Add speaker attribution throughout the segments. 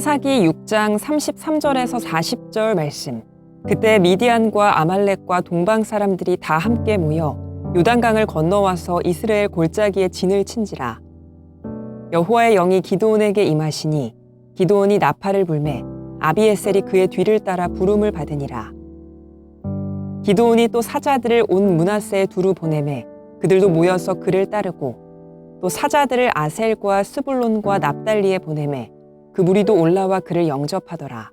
Speaker 1: 사사기 6장 33절에서 40절 말씀. 그때 미디안과 아말렉과 동방 사람들이 다 함께 모여 요단강을 건너와서 이스라엘 골짜기에 진을 친지라. 여호와의 영이 기드온에게 임하시니 기드온이 나팔을 불매 아비에셀이 그의 뒤를 따라 부름을 받으니라. 기드온이 또 사자들을 온 문하세에 두루 보내매 그들도 모여서 그를 따르고 또 사자들을 아셀과 스불론과 납달리에 보내매 그 무리도 올라와 그를 영접하더라.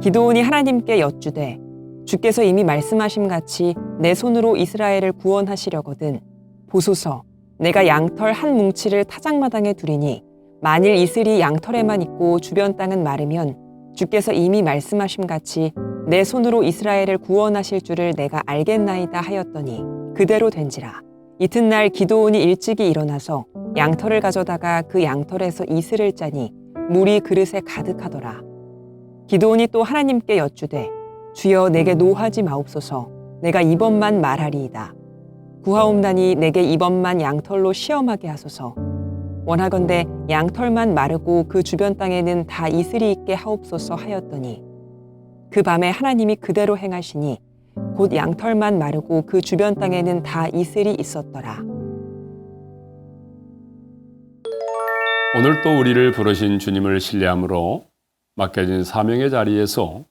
Speaker 1: 기드온이 하나님께 여쭈되 주께서 이미 말씀하심 같이 내 손으로 이스라엘을 구원하시려거든 보소서 내가 양털 한 뭉치를 타작마당에 두리니 만일 이슬이 양털에만 있고 주변 땅은 마르면 주께서 이미 말씀하심 같이 내 손으로 이스라엘을 구원하실 줄을 내가 알겠나이다 하였더니 그대로 된지라 이튿날 기도온이 일찍이 일어나서 양털을 가져다가 그 양털에서 이슬을 짜니 물이 그릇에 가득하더라. 기도온이 또 하나님께 여쭈되 주여 내게 노하지 마옵소서. 내가 이번만 말하리이다. 구하옵나니 내게 이번만 양털로 시험하게 하소서. 원하건대 양털만 마르고 그 주변 땅에는 다 이슬이 있게 하옵소서 하였더니 그 밤에 하나님이 그대로 행하시니 곧 양털만 마르고 그 주변 땅에는 다 이슬이 있었더라.
Speaker 2: 오늘 또 우리를 부르신 주님을 신뢰함으로 맡겨진 사명의 자리에서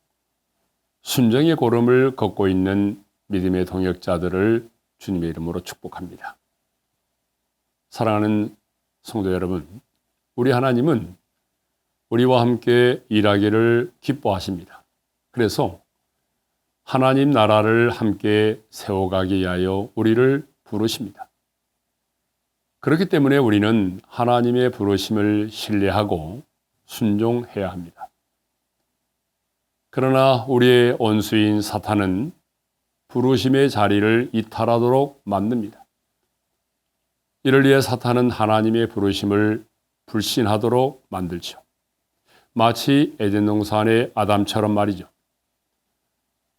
Speaker 2: 순정의 고름을 걷고 있는 믿음의 동역자들을 주님의 이름으로 축복합니다. 사랑하는 성도 여러분, 우리 하나님은 우리와 함께 일하기를 기뻐하십니다. 그래서 하나님 나라를 함께 세워가기 위하여 우리를 부르십니다. 그렇기 때문에 우리는 하나님의 부르심을 신뢰하고 순종해야 합니다. 그러나 우리의 원수인 사탄은 부르심의 자리를 이탈하도록 만듭니다. 이를 위해 사탄은 하나님의 부르심을 불신하도록 만들죠. 마치 에덴 동산의 아담처럼 말이죠.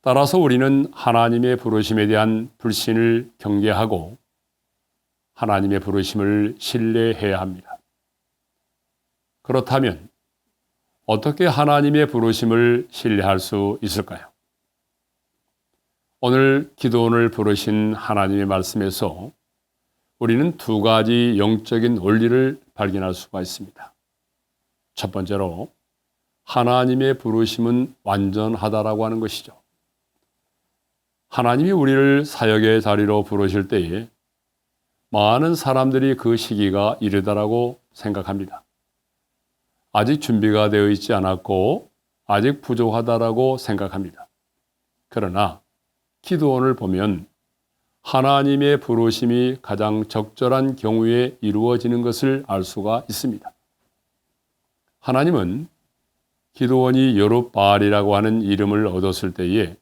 Speaker 2: 따라서 우리는 하나님의 부르심에 대한 불신을 경계하고 하나님의 부르심을 신뢰해야 합니다. 그렇다면 어떻게 하나님의 부르심을 신뢰할 수 있을까요? 오늘 기도원을 부르신 하나님의 말씀에서 우리는 두 가지 영적인 원리를 발견할 수가 있습니다. 첫 번째로 하나님의 부르심은 완전하다라고 하는 것이죠. 하나님이 우리를 사역의 자리로 부르실 때에 많은 사람들이 그 시기가 이르다라고 생각합니다. 아직 준비가 되어 있지 않았고 아직 부족하다라고 생각합니다. 그러나 기도원을 보면 하나님의 부르심이 가장 적절한 경우에 이루어지는 것을 알 수가 있습니다. 하나님은 기도원이 여룻바알이라고 하는 이름을 얻었을 때에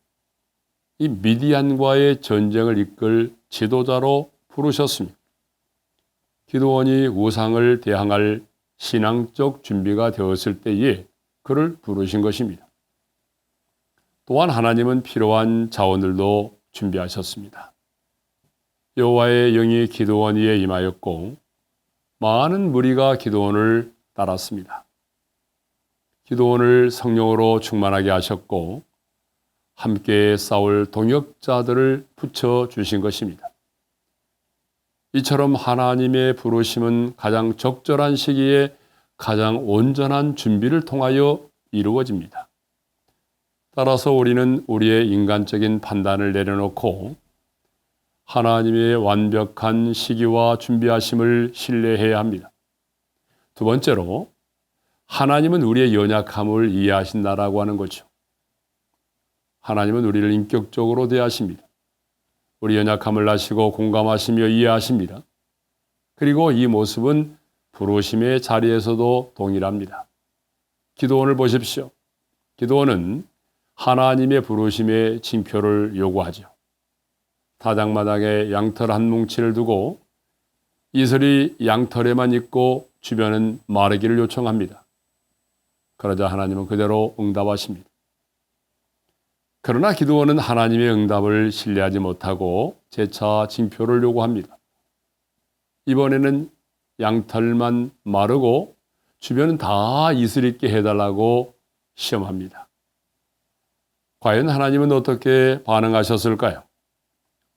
Speaker 2: 이 미디안과의 전쟁을 이끌 지도자로 부르셨습니다. 기도원이 우상을 대항할 신앙적 준비가 되었을 때에 그를 부르신 것입니다. 또한 하나님은 필요한 자원들도 준비하셨습니다. 여호와의 영이 기도원 위에 임하였고 많은 무리가 기도원을 따랐습니다. 기도원을 성령으로 충만하게 하셨고 함께 싸울 동역자들을 붙여 주신 것입니다. 이처럼 하나님의 부르심은 가장 적절한 시기에 가장 온전한 준비를 통하여 이루어집니다. 따라서 우리는 우리의 인간적인 판단을 내려놓고 하나님의 완벽한 시기와 준비하심을 신뢰해야 합니다. 두 번째로 하나님은 우리의 연약함을 이해하신다라고 하는 거죠. 하나님은 우리를 인격적으로 대하십니다. 우리 연약함을 아시고 공감하시며 이해하십니다. 그리고 이 모습은 부르심의 자리에서도 동일합니다. 기도원을 보십시오. 기도원은 하나님의 부르심의 징표를 요구하죠. 타작마당에 양털 한 뭉치를 두고 이슬이 양털에만 있고 주변은 마르기를 요청합니다. 그러자 하나님은 그대로 응답하십니다. 그러나 기도원은 하나님의 응답을 신뢰하지 못하고 재차 징표를 요구합니다. 이번에는 양털만 마르고 주변은 다 이슬 있게 해달라고 시험합니다. 과연 하나님은 어떻게 반응하셨을까요?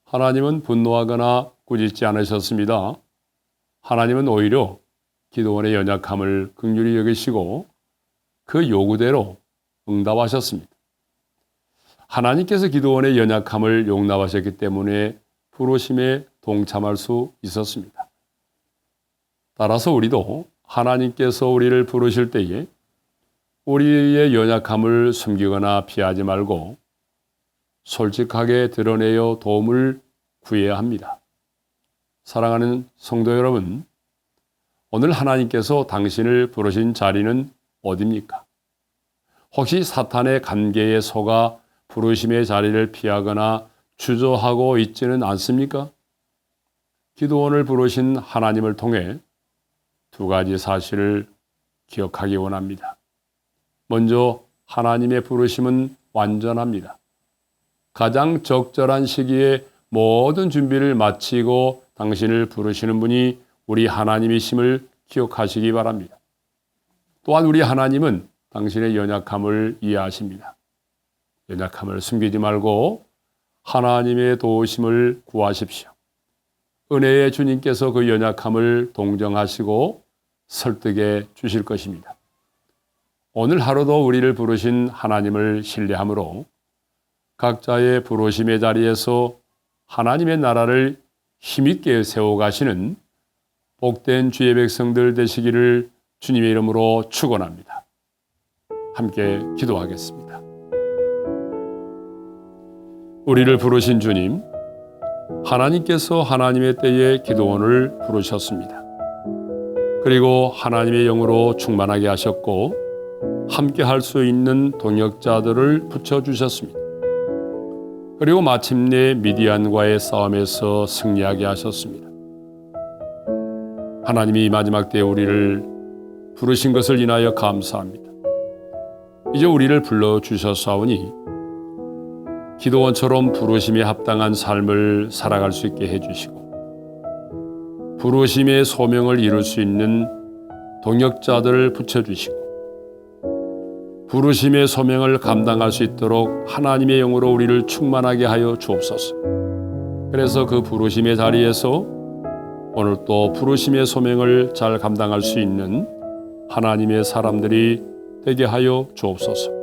Speaker 2: 하나님은 분노하거나 꾸짖지 않으셨습니다. 하나님은 오히려 기도원의 연약함을 극률히 여기시고 그 요구대로 응답하셨습니다. 하나님께서 기도원의 연약함을 용납하셨기 때문에 부르심에 동참할 수 있었습니다. 따라서 우리도 하나님께서 우리를 부르실 때에 우리의 연약함을 숨기거나 피하지 말고 솔직하게 드러내어 도움을 구해야 합니다. 사랑하는 성도 여러분, 오늘 하나님께서 당신을 부르신 자리는 어디입니까? 혹시 사탄의 관계에 속아 부르심의 자리를 피하거나 주저하고 있지는 않습니까? 기도원을 부르신 하나님을 통해 두 가지 사실을 기억하기 원합니다. 먼저 하나님의 부르심은 완전합니다. 가장 적절한 시기에 모든 준비를 마치고 당신을 부르시는 분이 우리 하나님이심을 기억하시기 바랍니다. 또한 우리 하나님은 당신의 연약함을 이해하십니다. 연약함을 숨기지 말고 하나님의 도우심을 구하십시오. 은혜의 주님께서 그 연약함을 동정하시고 설득해 주실 것입니다. 오늘 하루도 우리를 부르신 하나님을 신뢰함으로 각자의 부르심의 자리에서 하나님의 나라를 힘있게 세워가시는 복된 주의 백성들 되시기를 주님의 이름으로 축원합니다. 함께 기도하겠습니다. 우리를 부르신 주님, 하나님께서 하나님의 때에 기도원을 부르셨습니다. 그리고 하나님의 영으로 충만하게 하셨고 함께 할 수 있는 동역자들을 붙여주셨습니다. 그리고 마침내 미디안과의 싸움에서 승리하게 하셨습니다. 하나님이 마지막 때 우리를 부르신 것을 인하여 감사합니다. 이제 우리를 불러주셨사오니 기도원처럼 부르심에 합당한 삶을 살아갈 수 있게 해주시고 부르심의 소명을 이룰 수 있는 동역자들을 붙여주시고 부르심의 소명을 감당할 수 있도록 하나님의 영으로 우리를 충만하게 하여 주옵소서. 그래서 그 부르심의 자리에서 오늘 또 부르심의 소명을 잘 감당할 수 있는 하나님의 사람들이 되게 하여 주옵소서.